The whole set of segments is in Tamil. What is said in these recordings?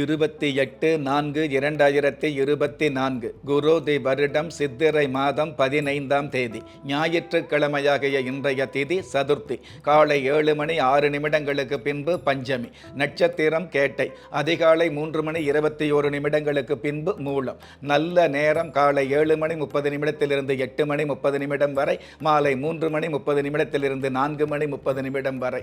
இருபத்தி எட்டு நான்கு இரண்டாயிரத்தி இருபத்தி நான்கு குரோதி வருடம் சித்திரை மாதம் பதினைந்தாம் தேதி ஞாயிற்றுக்கிழமையாகிய இன்றைய திதி சதுர்த்தி காலை ஏழு மணி ஆறு நிமிடங்களுக்கு பின்பு பஞ்சமி நட்சத்திரம் கேட்டை அதிகாலை மூன்று மணி இருபத்தி ஓரு நிமிடங்களுக்கு பின்பு மூலம் நல்ல நேரம் காலை ஏழு மணி முப்பது நிமிடத்திலிருந்து எட்டு மணி முப்பது நிமிடம் வரை மாலை மூன்று மணி முப்பது நிமிடத்திலிருந்து நான்கு மணி முப்பது நிமிடம் வரை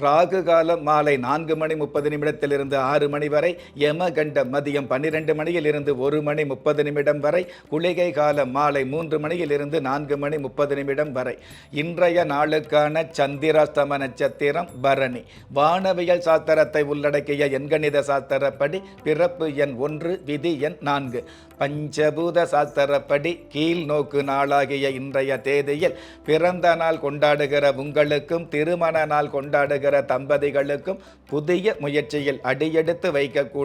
ராகு காலம் மாலை நான்கு மணி முப்பது நிமிடத்திலிருந்து ஆறு மணி வரை யமகண்ட மதியம் பன்னிரெண்டு மணியிலிருந்து ஒரு மணி முப்பது நிமிடம் வரை குளிகை காலம் மாலை மூன்று மணியிலிருந்து நான்கு மணி முப்பது நிமிடம் வரை. இன்றைய நாளுக்கான சந்திராஸ்தம நட்சத்திரம் பரணி. வானவியல் சாஸ்திரத்தை உள்ளடக்கிய எண்கணித சாஸ்திரப்படி பிறப்பு எண் ஒன்று விதி எண் நான்கு. பஞ்சபூத சாஸ்திரப்படி கீழ் நோக்கு நாளாகிய இன்றைய தேதியில் பிறந்த நாள் கொண்டாடுகிற உங்களுக்கும் திருமண நாள் கொண்டாடுகிற தம்பதிகளுக்கும் புதிய முயற்சியில் அடியெடுத்து வைக்கக்கூடிய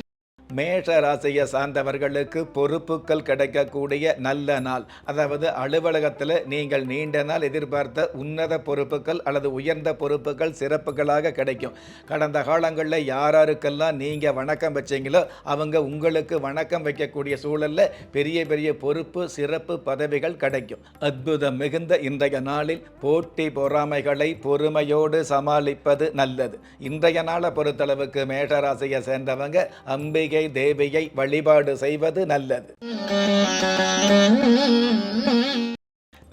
மேஷ ராசியை சார்ந்தவர்களுக்கு பொறுப்புகள் கிடைக்கக்கூடிய நல்ல நாள். அதாவது அலுவலகத்தில் நீங்கள் நீண்ட நாள் எதிர்பார்த்த உன்னத பொறுப்புகள் அல்லது உயர்ந்த பொறுப்புகள் சிறப்புகளாக கிடைக்கும். கடந்த காலங்களில் யாராருக்கெல்லாம் நீங்கள் வணக்கம் வச்சிங்களோ அவங்க உங்களுக்கு வணக்கம் வைக்கக்கூடிய சூழலில் பெரிய பெரிய பொறுப்பு சிறப்பு பதவிகள் கிடைக்கும். அற்புதம் மிகுந்த இன்றைய நாளில் போட்டி பொறாமைகளை பொறுமையோடு சமாளிப்பது நல்லது. இன்றைய நாளை பொறுத்தளவுக்கு மேஷராசியை சேர்ந்தவங்க அம்பிகை தேவியை வழிபாடு செய்வது நல்லது.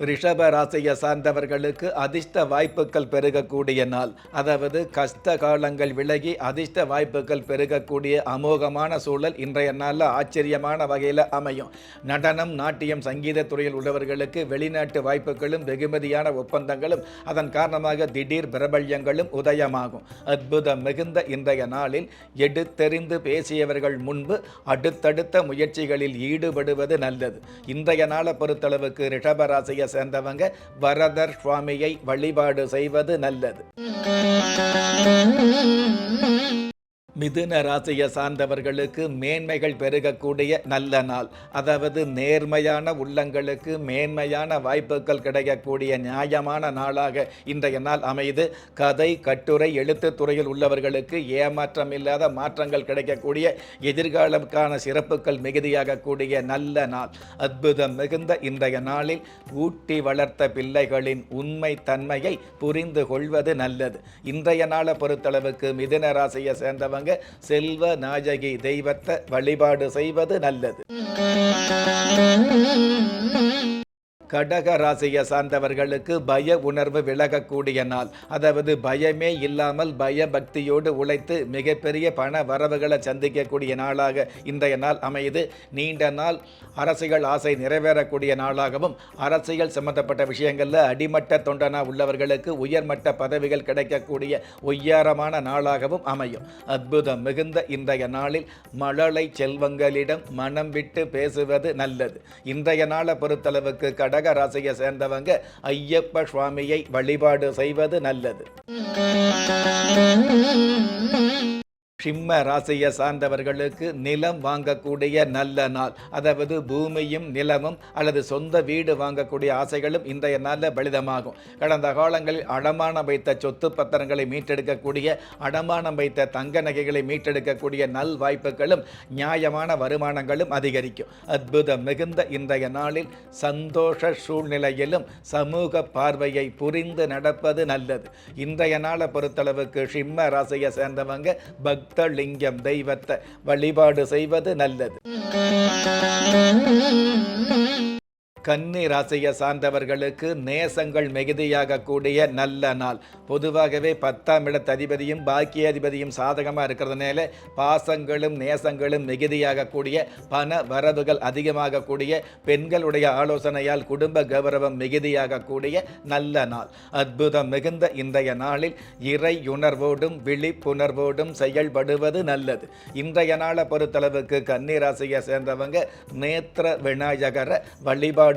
ரிஷப ராசியை சார்ந்தவர்களுக்கு அதிர்ஷ்ட வாய்ப்புகள் பெருகக்கூடிய நாள். அதாவது கஷ்ட காலங்கள் விலகி அதிர்ஷ்ட வாய்ப்புகள் பெருகக்கூடிய அமோகமான சூழல் இன்றைய நாளில் ஆச்சரியமான வகையில் அமையும். நடனம் நாட்டியம் சங்கீத துறையில் உள்ளவர்களுக்கு வெளிநாட்டு வாய்ப்புகளும் வெகுமதியான ஒப்பந்தங்களும் அதன் காரணமாக திடீர் பிரபல்யங்களும் உதயமாகும். அற்புதம் மிகுந்த இன்றைய நாளில் எடுத்தெறிந்து பேசியவர்கள் முன்பு அடுத்தடுத்த முயற்சிகளில் ஈடுபடுவது நல்லது. இன்றைய நாளை பொறுத்தளவுக்கு ரிஷபராசியை சேர்ந்தவங்க வரதர் சுவாமியை வழிபாடு செய்வது நல்லது. மிதுன ராசியை சார்ந்தவர்களுக்கு மேன்மைகள் பெருகக்கூடிய நல்ல நாள். அதாவது நேர்மையான உள்ளங்களுக்கு மேன்மையான வாய்ப்புகள் கிடைக்கக்கூடிய நியாயமான நாளாக இன்றைய நாள் அமைது கதை கட்டுரை எழுத்து துறையில் உள்ளவர்களுக்கு ஏமாற்றம் இல்லாத மாற்றங்கள் கிடைக்கக்கூடிய எதிர்காலத்துக்கான சிறப்புகள் மிகுதியாகக்கூடிய நல்ல நாள். அற்புதம் மிகுந்த இன்றைய நாளில் ஊட்டி வளர்த்த பிள்ளைகளின் உண்மை தன்மையை புரிந்து கொள்வது நல்லது. இன்றைய நாளை பொறுத்தளவுக்கு மிதுன ராசியை சேர்ந்தவங்க செல்வ நாயகி தெய்வத்தை வழிபாடு செய்வது நல்லது. கடக ராசியை சார்ந்தவர்களுக்கு பய உணர்வு விலகக்கூடிய நாள். அதாவது பயமே இல்லாமல் பயபக்தியோடு உழைத்து மிகப்பெரிய பண வரவுகளை சந்திக்கக்கூடிய நாளாக இன்றைய நாள் அமையுது. நீண்ட நாள் அரசியல் ஆசை நிறைவேறக்கூடிய நாளாகவும் அரசியல் சம்பந்தப்பட்ட விஷயங்களில் அடிமட்ட தொண்டனா உள்ளவர்களுக்கு உயர்மட்ட பதவிகள் கிடைக்கக்கூடிய ஒய்யாரமான நாளாகவும் அமையும். அற்புதம் மிகுந்த இன்றைய நாளில் மழலை செல்வங்களிடம் மனம் விட்டு பேசுவது நல்லது. இன்றைய நாளை பொறுத்தளவுக்கு கடக ராசியை சேர்ந்தவங்க ஐயப்ப சுவாமியை வழிபாடு செய்வது நல்லது. சிம்ம ராசியை சார்ந்தவர்களுக்கு நிலம் வாங்கக்கூடிய நல்ல நாள். அதாவது பூமியும் நிலமும் அல்லது சொந்த வீடு வாங்கக்கூடிய ஆசைகளும் இன்றைய நாளில் பலிதமாகும். கடந்த காலங்களில் அடமானம் வைத்த சொத்து பத்திரங்களை மீட்டெடுக்கக்கூடிய அடமானம் வைத்த தங்க நகைகளை மீட்டெடுக்கக்கூடிய நல் வாய்ப்புகளும் நியாயமான வருமானங்களும் அதிகரிக்கும். அற்புதம் மிகுந்த இன்றைய நாளில் சந்தோஷ சூழ்நிலையிலும் சமூக பார்வையை புரிந்து நடப்பது நல்லது. இன்றைய நாளை பொறுத்தளவுக்கு சிம்ம ராசியை சேர்ந்தவங்க பக் பக்தலிங்கம் தெய்வத்தை வழிபாடு செய்வது நல்லது. கன்னி ராசியை சார்ந்தவர்களுக்கு நேசங்கள் மிகுதியாக கூடிய நல்ல நாள். பொதுவாகவே பத்தாம் இடத்து அதிபதியும் பாக்கியாதிபதியும் சாதகமாக இருக்கிறதுனால பாசங்களும் நேசங்களும் மிகுதியாக கூடிய பண வரவுகள் அதிகமாக கூடிய பெண்களுடைய ஆலோசனையால் குடும்ப கௌரவம் மிகுதியாக கூடிய நல்ல நாள். அற்புதம் மிகுந்த இன்றைய நாளில் இறை உணர்வோடும் விழிப்புணர்வோடும் செயல்படுவது நல்லது. இன்றைய நாளை பொறுத்தளவுக்கு கன்னி ராசியை சேர்ந்தவங்க நேத்திர விநாயகரை வழிபாடு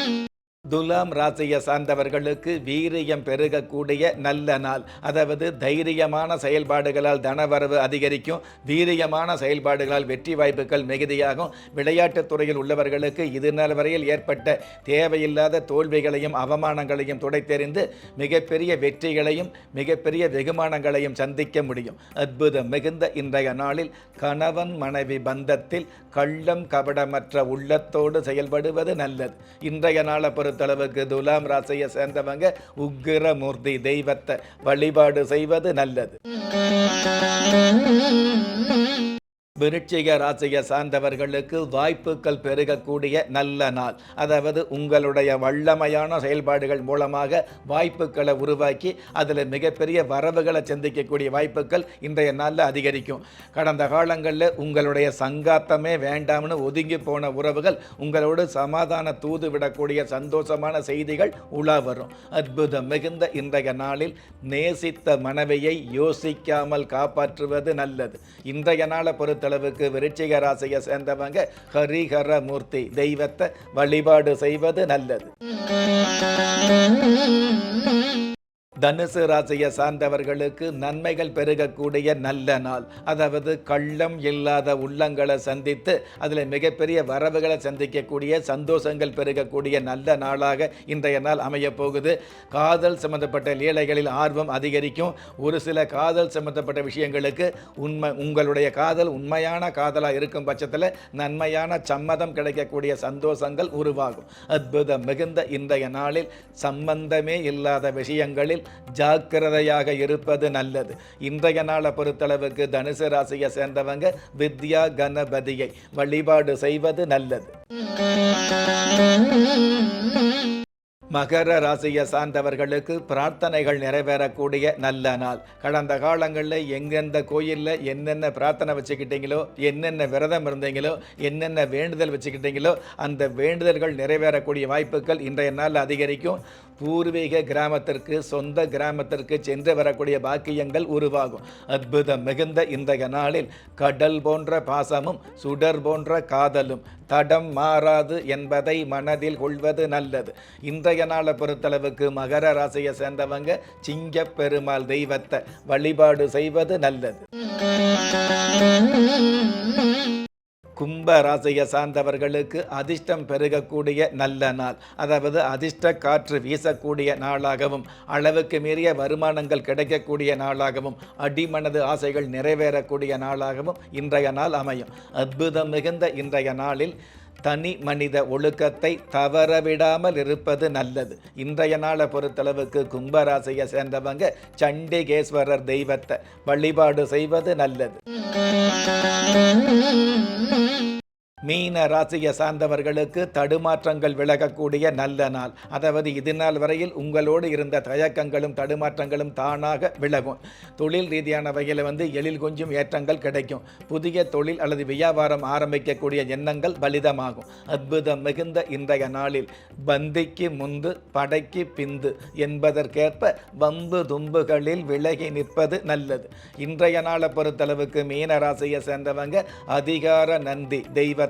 துலாம் ராசியை சார்ந்தவர்களுக்கு வீரியம் பெருகக்கூடிய நல்ல நாள். அதாவது தைரியமான செயல்பாடுகளால் தனவரவு அதிகரிக்கும். வீரியமான செயல்பாடுகளால் வெற்றி வாய்ப்புகள் மிகுதியாகும். விளையாட்டுத் துறையில் உள்ளவர்களுக்கு இது நாள் வரையில் ஏற்பட்ட தேவையில்லாத தோல்விகளையும் அவமானங்களையும் துடைத்தெறிந்து மிகப்பெரிய வெற்றிகளையும் மிகப்பெரிய வெகுமானங்களையும் சந்திக்க முடியும். அற்புதம் மிகுந்த இன்றைய நாளில் கணவன் மனைவி பந்தத்தில் கள்ளம் கபடமற்ற உள்ளத்தோடு செயல்படுவது நல்லது. இன்றைய நாளை அளவுக்கு துலாம் ராசியை சேர்ந்தவங்க உக்கிரமூர்த்தி தெய்வத்தை வழிபாடு செய்வது நல்லது. விருட்சிக ராசியை சார்ந்தவர்களுக்கு வாய்ப்புகள் பெருகக்கூடிய நல்ல நாள். அதாவது உங்களுடைய வல்லமையான செயல்பாடுகள் மூலமாக வாய்ப்புகளை உருவாக்கி அதில் மிகப்பெரிய வரவுகளை சந்திக்கக்கூடிய வாய்ப்புகள் இன்றைய நாளில் அதிகரிக்கும். கடந்த காலங்களில் உங்களுடைய சங்காத்தமே வேண்டாம்னு ஒதுங்கி போன உறவுகள் உங்களோடு சமாதான தூது விடக்கூடிய சந்தோஷமான செய்திகள் உலா வரும். அற்புதம் மிகுந்த இன்றைய நாளில் நேசித்த மனைவியை யோசிக்காமல் காப்பாற்றுவது நல்லது. இன்றைய நாளை பொறுத்தளவுக்கு விருச்சிக ராசியை சேர்ந்தவங்க ஹரிஹர மூர்த்தி. தெய்வத்தை வழிபாடு செய்வது நல்லது. தனுசு ராசியை சார்ந்தவர்களுக்கு நன்மைகள் பெருகக்கூடிய நல்ல நாள். அதாவது கள்ளம் இல்லாத உள்ளங்களை சந்தித்து அதில் மிகப்பெரிய வரவுகளை சந்திக்கக்கூடிய சந்தோஷங்கள் பெருகக்கூடிய நல்ல நாளாக இன்றைய நாள் அமையப் போகுது. காதல் சம்பந்தப்பட்ட லீலைகளில் ஆர்வம் அதிகரிக்கும். ஒரு சில காதல் சம்பந்தப்பட்ட விஷயங்களுக்கு உண்மை உங்களுடைய காதல் உண்மையான காதலாக இருக்கும் பட்சத்தில் நன்மையான சம்மதம் கிடைக்கக்கூடிய சந்தோஷங்கள் உருவாகும். அற்புதம் மிகுந்த இன்றைய நாளில் சம்பந்தமே இல்லாத விஷயங்களில் ஜாக்கிரதையாக இருப்பது நல்லது. இன்றைய நாளை பொறுத்தளவுக்கு தனுசு ராசியை சேர்ந்தவங்க வித்யா கணபதியை வழிபாடு செய்வது நல்லது. மகர ராசியை சார்ந்தவர்களுக்கு பிரார்த்தனைகள் நிறைவேறக்கூடிய நல்ல நாள். கடந்த காலங்களில் எங்கெந்த கோயிலில் என்னென்ன பிரார்த்தனை வச்சுக்கிட்டீங்களோ என்னென்ன விரதம் இருந்தீங்களோ என்னென்ன வேண்டுதல் வச்சுக்கிட்டீங்களோ அந்த வேண்டுதல்கள் நிறைவேறக்கூடிய வாய்ப்புகள் இன்றைய நாளில் அதிகரிக்கும். பூர்வீக கிராமத்திற்கு சொந்த கிராமத்திற்கு சென்று வரக்கூடிய பாக்கியங்கள் உருவாகும். அற்புதம் மிகுந்த இன்றைய நாளில் கடல் போன்ற பாசமும் சுடர் போன்ற காதலும் தடம் மாறாது என்பதை மனதில் கொள்வது நல்லது. இன்றைய நாளை பொறுத்தளவுக்கு மகர ராசியை சேர்ந்தவங்க சிங்க பெருமாள் தெய்வத்தை வழிபாடு செய்வது நல்லது. கும்ப ராசியை சார்ந்தவர்களுக்கு அதிர்ஷ்டம் பெருகக்கூடிய நல்ல நாள். அதாவது அதிர்ஷ்ட காற்று வீசக்கூடிய நாளாகவும் அளவுக்கு மீறிய வருமானங்கள் கிடைக்கக்கூடிய நாளாகவும் அடிமனது ஆசைகள் நிறைவேறக்கூடிய நாளாகவும் இன்றைய நாள் அமையும். அற்புதம் மிகுந்த இன்றைய நாளில் தனி மனித ஒழுக்கத்தை தவறவிடாமல் இருப்பது நல்லது. இன்றைய நாளை பொறுத்தளவுக்கு கும்பராசியை சேர்ந்தவங்க சண்டிகேஸ்வரர் தெய்வத்தை வழிபாடு செய்வது நல்லது. மீன ராசியை சார்ந்தவர்களுக்கு தடுமாற்றங்கள் விலகக்கூடிய நல்ல நாள். அதாவது இது நாள் வரையில் உங்களோடு இருந்த தயக்கங்களும் தடுமாற்றங்களும் தானாக விலகும். தொழில் ரீதியான வகையில் வந்து எழில் கொஞ்சம் ஏற்றங்கள் கிடைக்கும். புதிய தொழில் அல்லது வியாபாரம் ஆரம்பிக்கக்கூடிய எண்ணங்கள் பலிதமாகும். அற்புதம் மிகுந்த இன்றைய நாளில் பந்திக்கு முந்து படைக்கு பிந்து என்பதற்கேற்ப வம்பு தும்புகளில் விலகி நிற்பது நல்லது. இன்றைய நாளை பொறுத்தளவுக்கு மீன ராசியை சேர்ந்தவங்க அதிகார நந்தி தெய்வ